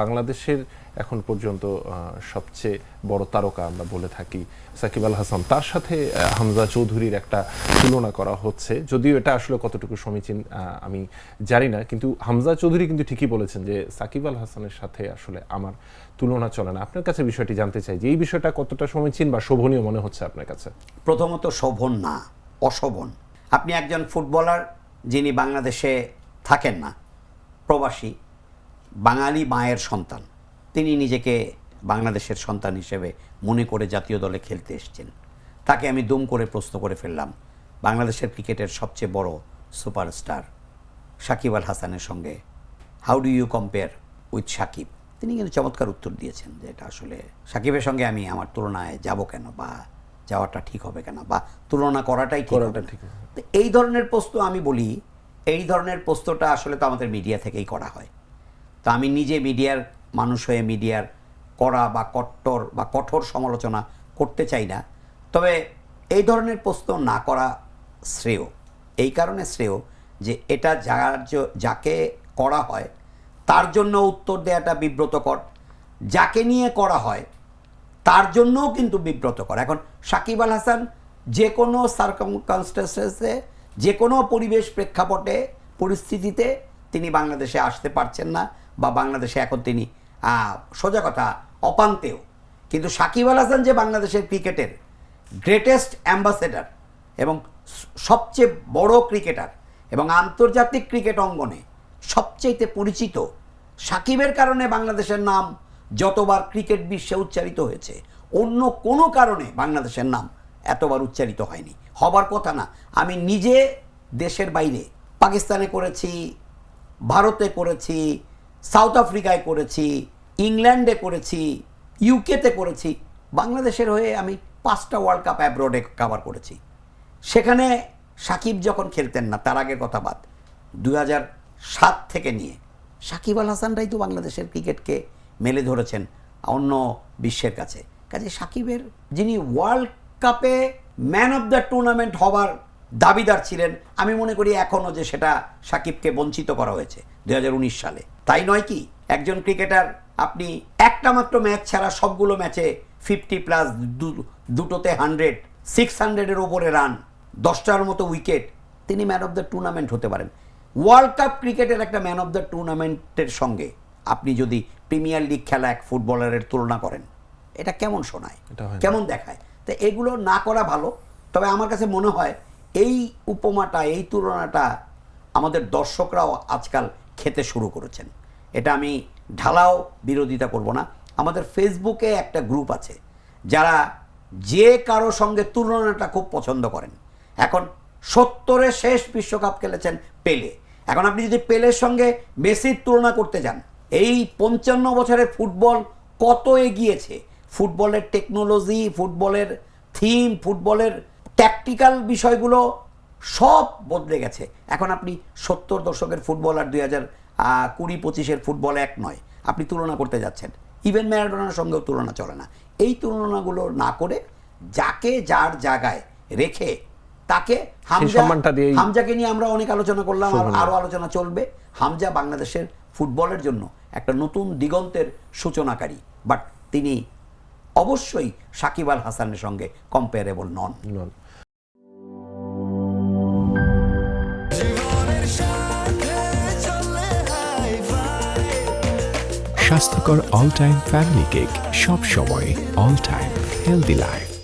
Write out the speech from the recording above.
বাংলাদেশের এখন পর্যন্ত সবচেয়ে বড় তারকা আমরা বলে থাকি সাকিব আল হাসান। তার সাথে হামজা চৌধুরীর একটা তুলনা করা হচ্ছে। যদিও এটা আসলে কতটুকু সমীচীন আমি জানি না। কিন্তু হামজা চৌধুরী কিন্তু ঠিকই বলেছেন যে সাকিব আল হাসানের সাথে আসলে আমার তুলনা চলে না। আপনার কাছে বিষয়টি জানতে চাই যে এই বিষয়টা কতটা সমীচীন বা শোভনীয় মনে হচ্ছে আপনার কাছে? প্রথমত শোভন না, অশোভন। আপনি একজন ফুটবলার যিনি বাংলাদেশে থাকেন না, প্রবাসী বাঙালি মায়ের সন্তান। তিনি নিজেকে বাংলাদেশের সন্তান হিসেবে মনে করে জাতীয় দলে খেলতে এসেছেন। তাকে আমি দুম করে প্রশ্ন করে ফেললাম বাংলাদেশের ক্রিকেটের সবচেয়ে বড় সুপারস্টার সাকিব আল হাসানের সঙ্গে how do you compare with Shakib? তিনি কিন্তু চমৎকার উত্তর দিয়েছেন যে এটা আসলে সাকিবের সঙ্গে আমি আমার তুলনায় যাব কেন বা যাওয়াটা ঠিক হবে কেন বা তুলনা করাটাই ঠিক করাটা ঠিক তো এই ধরনের প্রশ্ন আমি বলি এই ধরনের প্রশ্নটা আসলে তো আমাদের মিডিয়া থেকেই করা হয়। তো আমি নিজে মিডিয়ার মানুষ হয়ে মিডিয়ার করা বা কট্টর বা কঠোর সমালোচনা করতে চাই না। তবে এই ধরনের প্রশ্ন না করা শ্রেয়। এই কারণে শ্রেয় যে এটা যার যাকে করা হয়, তার জন্য উত্তর দেওয়াটা বিব্রতকর। যাকে নিয়ে করা হয়, তার জন্যও কিন্তু বিব্রতকর। এখন সাকিব আল হাসান যে কোনো সার্কামকনস্টেন্সে যে কোনো পরিবেশ প্রেক্ষাপটে, পরিস্থিতিতে তিনি বাংলাদেশে আসতে পারছেন না। বা বাংলাদেশে এখন তিনি সোজা কথা, অপান্তেও। কিন্তু সাকিব আল হাসান যে বাংলাদেশের ক্রিকেটের গ্রেটেস্ট অ্যাম্বাসেডার এবং সবচেয়ে বড় ক্রিকেটার এবং আন্তর্জাতিক ক্রিকেট অঙ্গনে সবচেয়ে পরিচিত, সাকিবের কারণে বাংলাদেশের নাম যতবার ক্রিকেট বিশ্বে উচ্চারিত হয়েছে, অন্য কোনো কারণে বাংলাদেশের নাম এতবার উচ্চারিত হয়নি। হবার কথা না, আমি নিজে দেশের বাইরে, পাকিস্তানে করেছি, ভারতে করেছি সাউথ আফ্রিকায় করেছি, ইংল্যান্ডে করেছি, ইউকেতে করেছি, বাংলাদেশের হয়ে আমি পাঁচটা ওয়ার্ল্ড কাপ অ্যাব্রোডে কাভার করেছি। সেখানে সাকিব যখন খেলতেন না, তার আগের কথা বাদ দু সাত থেকে নিয়ে, সাকিব আল হাসানরাই তো বাংলাদেশের ক্রিকেটকে মেলে ধরেছেন অন্য বিশ্বের কাছে। কাজে সাকিবের যিনি ওয়ার্ল্ড কাপে ম্যান অফ দ্য টুর্নামেন্ট হবার দাবিদার ছিলেন। আমি মনে করি এখনও যে সেটা সাকিবকে বঞ্চিত করা হয়েছে দু হাজার উনিশ সালে। তাই নয় কি একজন ক্রিকেটার আপনি একটা মাত্র ম্যাচ ছাড়া সবগুলো ম্যাচে ফিফটি প্লাস দুটোতে হান্ড্রেড সিক্স হান্ড্রেডের ওপরে রান দশটার মতো উইকেট তিনি ম্যান অফ দ্য টুর্নামেন্ট হতে পারেন। ওয়ার্ল্ড কাপ ক্রিকেটের একটা ম্যান অফ দ্য টুর্নামেন্টের সঙ্গে আপনি যদি প্রিমিয়ার লিগ খেলা এক ফুটবলারের তুলনা করেন এটা কেমন শোনায়? কেমন দেখায়? তো এগুলো না করা ভালো তবে আমার কাছে মনে হয় এই উপমাটা, এই তুলনাটা আমাদের দর্শকরাও আজকাল খেতে শুরু করেছেন। এটা আমি ঢালাও বিরোধিতা করব না। আমাদের ফেসবুকে একটা গ্রুপ আছে, যারা যে কারও সঙ্গে তুলনাটা খুব পছন্দ করেন। এখন সত্তরে শেষ বিশ্বকাপ খেলেছেন পেলে। এখন আপনি যদি পেলের সঙ্গে মেসির তুলনা করতে যান, এই পঞ্চান্ন বছরের ফুটবল কত এগিয়েছে? ফুটবলের টেকনোলজি, ফুটবলের থিম, ফুটবলের ট্যাকটিক্যাল বিষয়গুলো সব বদলে গেছে। এখন আপনি সত্তর দশকের ফুটবল আর দুই হাজার কুড়ি পঁচিশের ফুটবল এক নয়। আপনি তুলনা করতে যাচ্ছেন। ইভেন ম্যারাডোনার সঙ্গেও তুলনা চলে না। এই তুলনাগুলো না করে যাকে যার জায়গায় রেখে তাকে হামজা হামজাকে নিয়ে আমরা অনেক আলোচনা করলাম আর আরও আলোচনা চলবে। হামজা বাংলাদেশের ফুটবলের জন্য একটা নতুন দিগন্তের সূচনাকারী। বাট তিনি অবশ্যই সাকিব আল হাসানের সঙ্গে কম্পেয়ারেবল নন। স্বাস্থ্যকর অল টাইম ফ্যামিলি কেক সব সময় অল টাইম হেলদি লাইফ